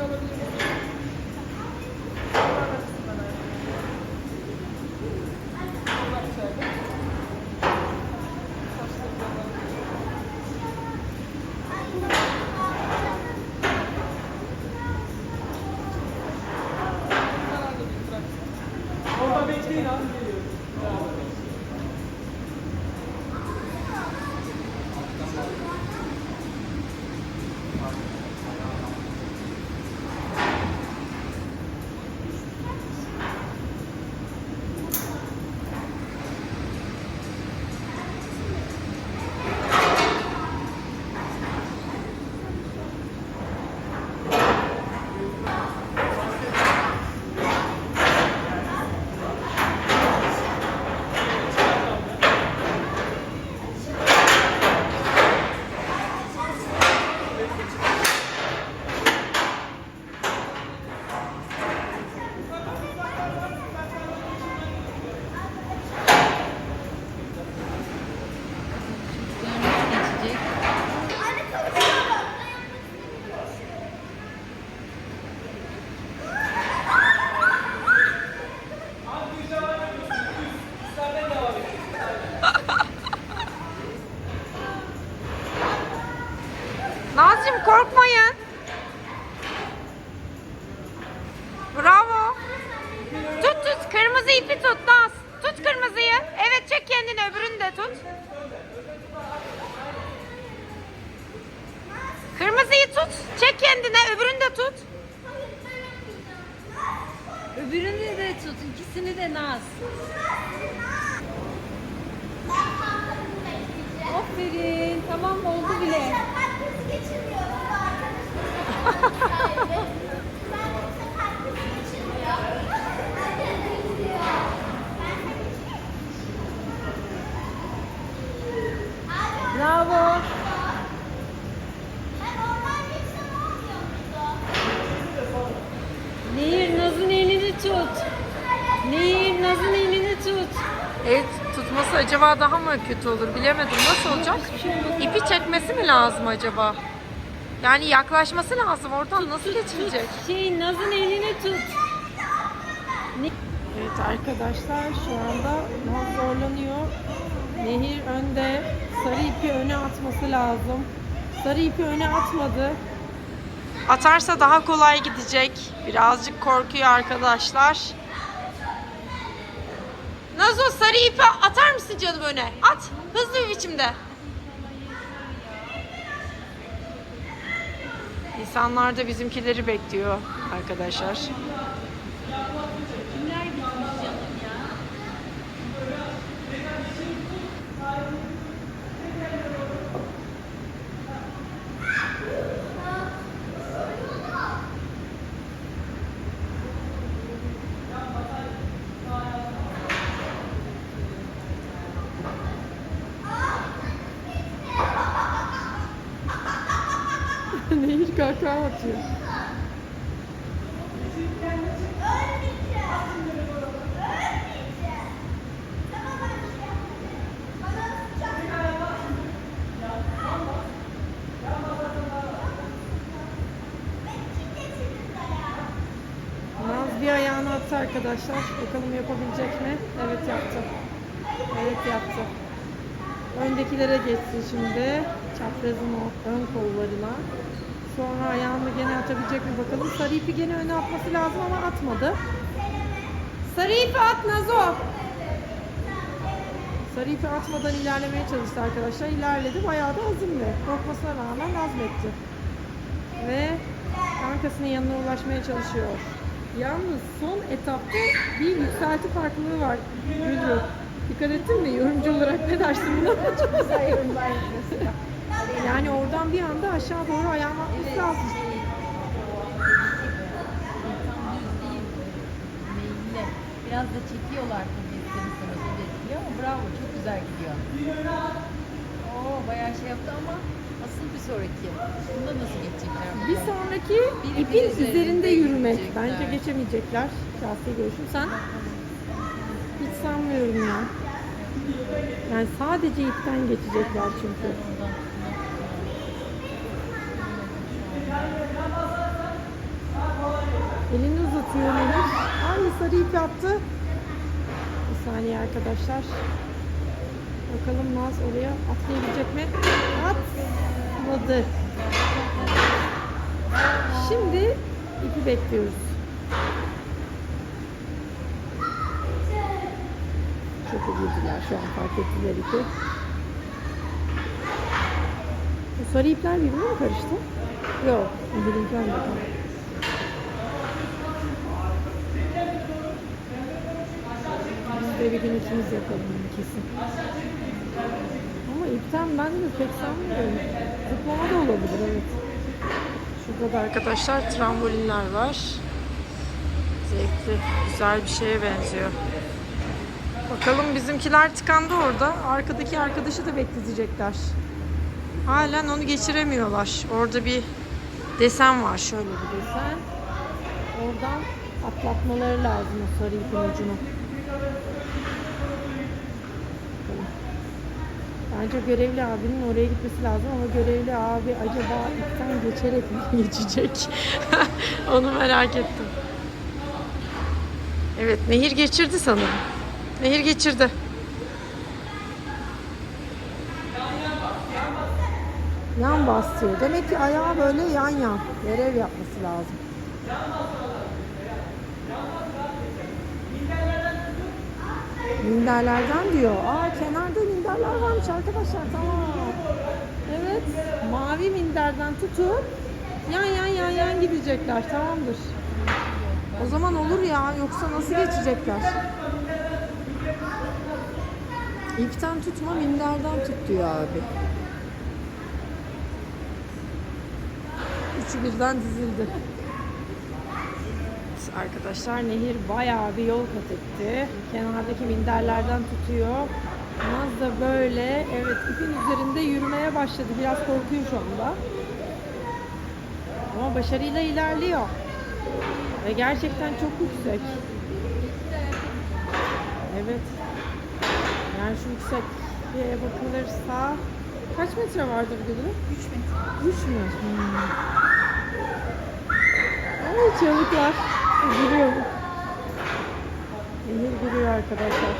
Fasulye alabilir miyim? Bunlar içeride. Saçları da alabilir. Bunlar da bir bırak. Orada bekleyin abi geliyorum. geçecek. Nazcığım korkmayın. Bravo. Tut tut kırmızı ipi tut Naz. Tut kırmızıyı. Evet çek kendini öbürünü de tut. Kırmızıyı tut. Çek kendine öbürünü de tut. Öbürünü de tut. ikisini de Naz. Aferin. Tamam oldu bile. Bravo. Acaba daha mı kötü olur bilemedim. Nasıl olacak? İpi çekmesi mi lazım acaba? Yani yaklaşması lazım. Oradan nasıl geçilecek? Şey Naz'ın elini tut. Evet arkadaşlar şu anda Naz zorlanıyor. Nehir önde. Sarı ipi öne atması lazım. Sarı ipi öne atmadı. Atarsa daha kolay gidecek. Birazcık korkuyor arkadaşlar. Nazo sarı ipi atar mısın canım öne? At. Hızlı bir biçimde. İnsanlar da bizimkileri bekliyor arkadaşlar. Kahkaha atıyor. Naz bir ayağını attı arkadaşlar. Bakalım yapabilecek mi? Evet yaptı. Evet yaptı. Öndekilere geçsin şimdi. Çaprazın ön kollarına. Sonra ayağını gene atabilecek mi bakalım. Sarı ipi gene öne atması lazım ama atmadı. Sarı ipi at Nazo. Sarı ipi atmadan ilerlemeye çalıştı arkadaşlar. İlerledi. Bayağı da azimli. Korkmasına rağmen azmetti. Ve kankasının yanına ulaşmaya çalışıyor. Yalnız son etapta bir yükselti farklılığı var. Gülru. Dikkat ettin mi? Yorumcu olarak ne dersin buna? Çok güzel yorumlar Yani oradan bir anda aşağı doğru ayağını atması lazım. Biraz da çekiyorlar tabii o da etkiliyor ama bravo çok güzel gidiyor. Oo bayağı şey yaptı ama asıl bir sonraki. Bunda nasıl geçecekler? Bir sonraki Biri ipin üzerinde üzerinde yürümek. Bence geçemeyecekler. Şahsi görüşüm. Sen? Hiç sanmıyorum ya. Yani sadece ipten geçecekler çünkü. Elini uzatıyor Nehir. Ay sarı ipi attı. Bir saniye arkadaşlar. Bakalım Naz oraya atlayabilecek mi? Atladı. Şimdi ipi bekliyoruz. Çok ilgililer şu an fark ettiler ipi. Bu sarı ipler birbirine mi karıştı? Yok. Nehir'inkiler de tamam. Biz de bir gün ikimiz yapalım kesin. Ama ipten ben de pek sanmıyorum. Zıplama da olabilir evet. Şurada da arkadaşlar trambolinler var. Zevkli, güzel bir şeye benziyor. Bakalım bizimkiler tıkandı orada. Arkadaki arkadaşı da bekletecekler. Halen onu geçiremiyorlar. Orada bir desen var şöyle bir. Bir de sen oradan atlatmaları lazım o sarı ipin ucunu. Bence görevli abinin oraya gitmesi lazım ama görevli abi acaba ipten geçerek mi geçecek? Onu merak ettim. Evet, Nehir geçirdi sanırım. Nehir geçirdi. Yan bastırıyor. Demek ki ayağı böyle yan yan. Görev yapması lazım. Minderlerden diyor. Aa kenarda minderler varmış arkadaşlar. Tamam. Evet. Mavi minderden tutup yan yan yan yan gidecekler. Tamamdır. O zaman olur ya. Yoksa nasıl geçecekler? İpten tutma minderden tut diyor abi. Üçü birden dizildi. Arkadaşlar nehir bayağı bir yol kat etti. Kenardaki minderlerden tutuyor. Naz da böyle evet ipin üzerinde yürümeye başladı. Biraz korkuyor şu anda. Ama başarıyla ilerliyor. Ve gerçekten çok yüksek. Evet. Yani şu yüksekliğe bakılırsa kaç metre vardır Gülü? 3 metre. 3 mü? Hmm. Ay çabuklar. Mu? Emir gülüyor arkadaşlar.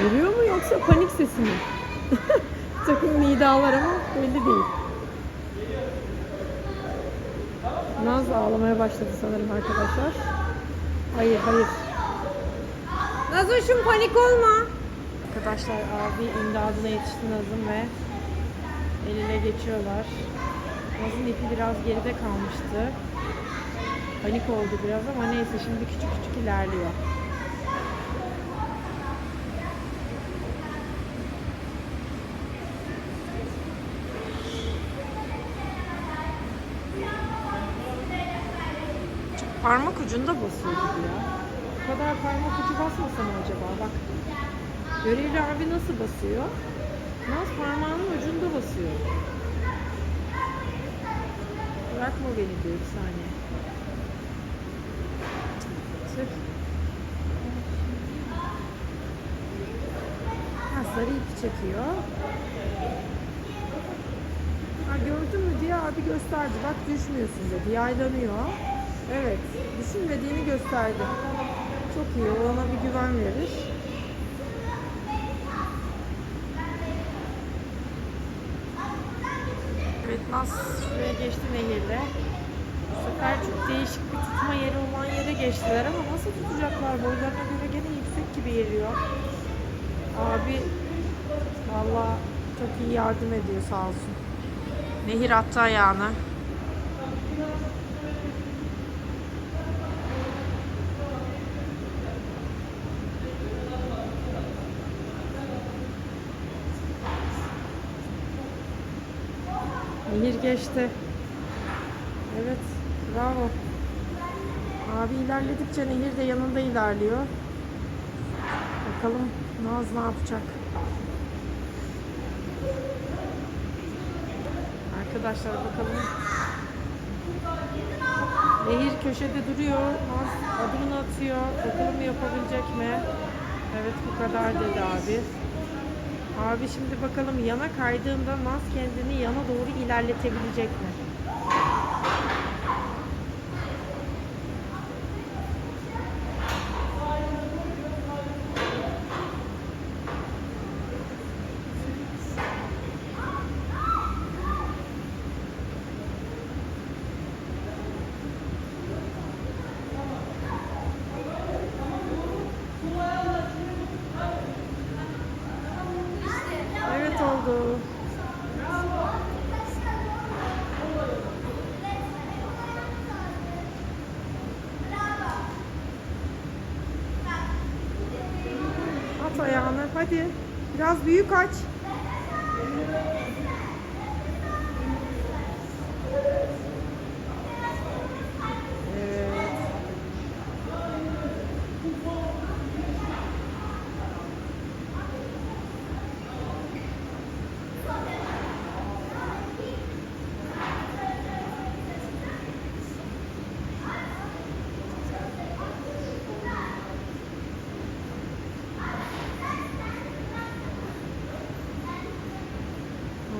Gülüyor mu yoksa panik sesi mi? Takım nidalar ama belli değil. Naz ağlamaya başladı sanırım arkadaşlar. Hayır hayır. Nazoş'um panik olma. Arkadaşlar abi imdadına yetişti Naz'ın ve el ele geçiyorlar. Naz'ın ipi biraz geride kalmıştı. Panik oldu biraz ama neyse şimdi küçük küçük ilerliyor. Parmak ucunda basıyor gibi ya. Bu kadar parmak ucu basmasa mı acaba? Bak. Görevli abi nasıl basıyor? Naz parmağının ucunda basıyor. Bırakma beni diyor bir saniye. Tüh. Ha sarı ipi çekiyor. Ha gördün mü diye abi gösterdi. Bak düşmüyorsun dedi. Yaylanıyor. Evet. Düşünmediğini gösterdi. Çok iyi. Ona bir güven verir. Naz Şuraya geçti nehirle. Bu sefer çok değişik bir tutma yeri olan yere geçtiler ama nasıl tutacaklar? Boylarına göre gene yüksek gibi geliyor. Abi valla çok iyi yardım ediyor sağ olsun. Nehir attı ayağını. Nehir geçti. Evet, bravo. Abi ilerledikçe Nehir de yanında ilerliyor. Bakalım Naz ne yapacak? Arkadaşlar bakalım. Nehir köşede duruyor. Naz adımını atıyor. Bakalım yapabilecek mi? Evet bu kadar dedi abi. Abi şimdi bakalım yana kaydığında Naz kendini yana doğru ilerletebilecek mi? oldu. At ayağını hadi. Biraz büyük aç. Evet.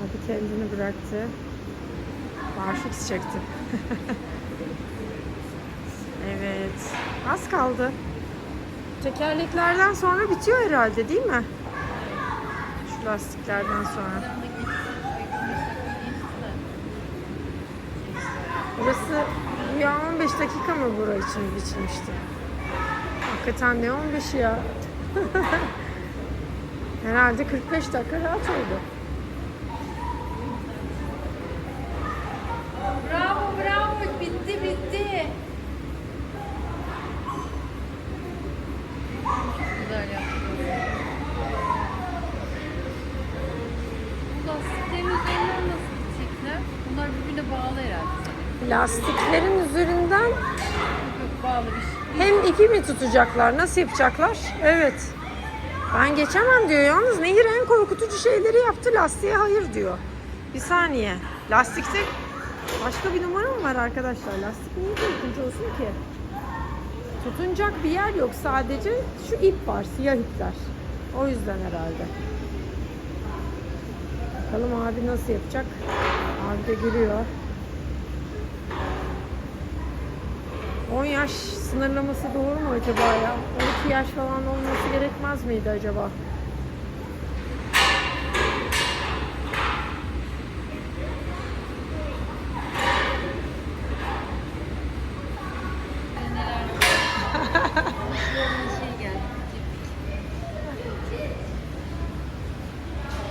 Abi kendini bıraktı. Barfix çekti. evet. Az kaldı. Tekerleklerden sonra bitiyor herhalde değil mi? Şu lastiklerden sonra. Burası ya 15 dakika mı bura için biçilmişti? Hakikaten ne 15 ya? Herhalde 45 dakika rahat oldu. Bravo bravo bitti bitti. Güzel yaptın. Bu lastiklerin üzerinden nasıl gidecekler? Bunlar birbirine bağlı herhalde. Lastiklerin üzerinden bağlı bir şey. hem ipi mi tutacaklar? Nasıl yapacaklar? Evet. Ben geçemem diyor. Yalnız Nehir en korkutucu şeyleri yaptı. Lastiğe hayır diyor. Bir saniye. Lastikte başka bir numara mı var arkadaşlar? Lastik niye korkunç olsun ki? Tutunacak bir yer yok. Sadece şu ip var. Siyah ipler. O yüzden herhalde. Bakalım abi nasıl yapacak? Abi de gülüyor. 10 yaş sınırlaması doğru mu acaba ya? 12 yaş falan olması gerekmez miydi acaba?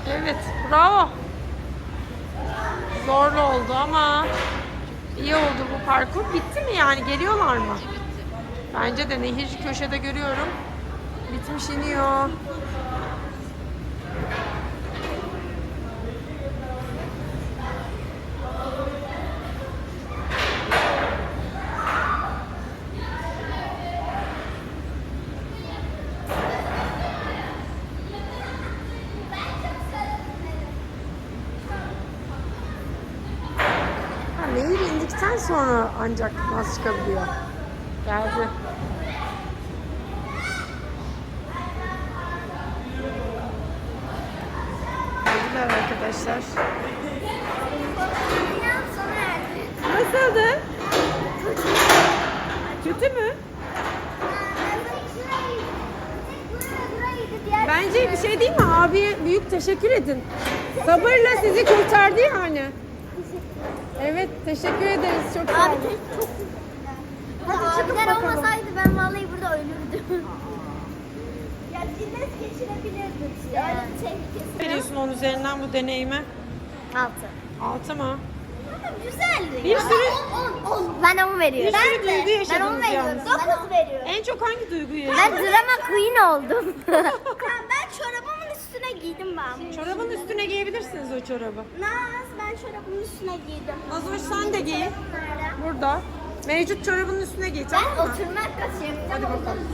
Evet, bravo. Zorlu oldu ama iyi oldu bu parkur. Bitti mi yani? Geliyorlar mı? Bence de nehir köşede görüyorum. Bitmiş iniyor. Ha, nehir indikten sonra ancak naz çıkabiliyor. Geldi. Geldiler arkadaşlar. Nasıldı? Kötü mü? Bence bir şey değil mi? Abiye büyük teşekkür edin. Sabırla sizi kurtardı yani. Evet, teşekkür ederiz. Çok sağ Abi olun. çok Hadi abiler bakalım. olmasaydı ben vallahi burada ölürdüm. ya cinnet geçirebilirdim. Bir tehlikesi. veriyorsun onun üzerinden bu deneyime? Altı. Altı mı? Güzeldi. Bir ya. sürü- On, on, on. Ben onu veriyorum. Bir sürü ben duygu. Ben yaşadınız veriyorum. yalnız. Dokuz veriyorum. En çok hangi duyguyu Ben yaşadın? drama queen oldum. ben çorabımın üstüne giydim ben. Çorabın üstüne giyebilirsiniz o çorabı. Naz ben çorabımın üstüne giydim. Nazoş sen de giy. Nerede? Burada. Mevcut çorabının üstüne giy Ben tamam mı? oturmak kaçırdım. Hadi bakalım.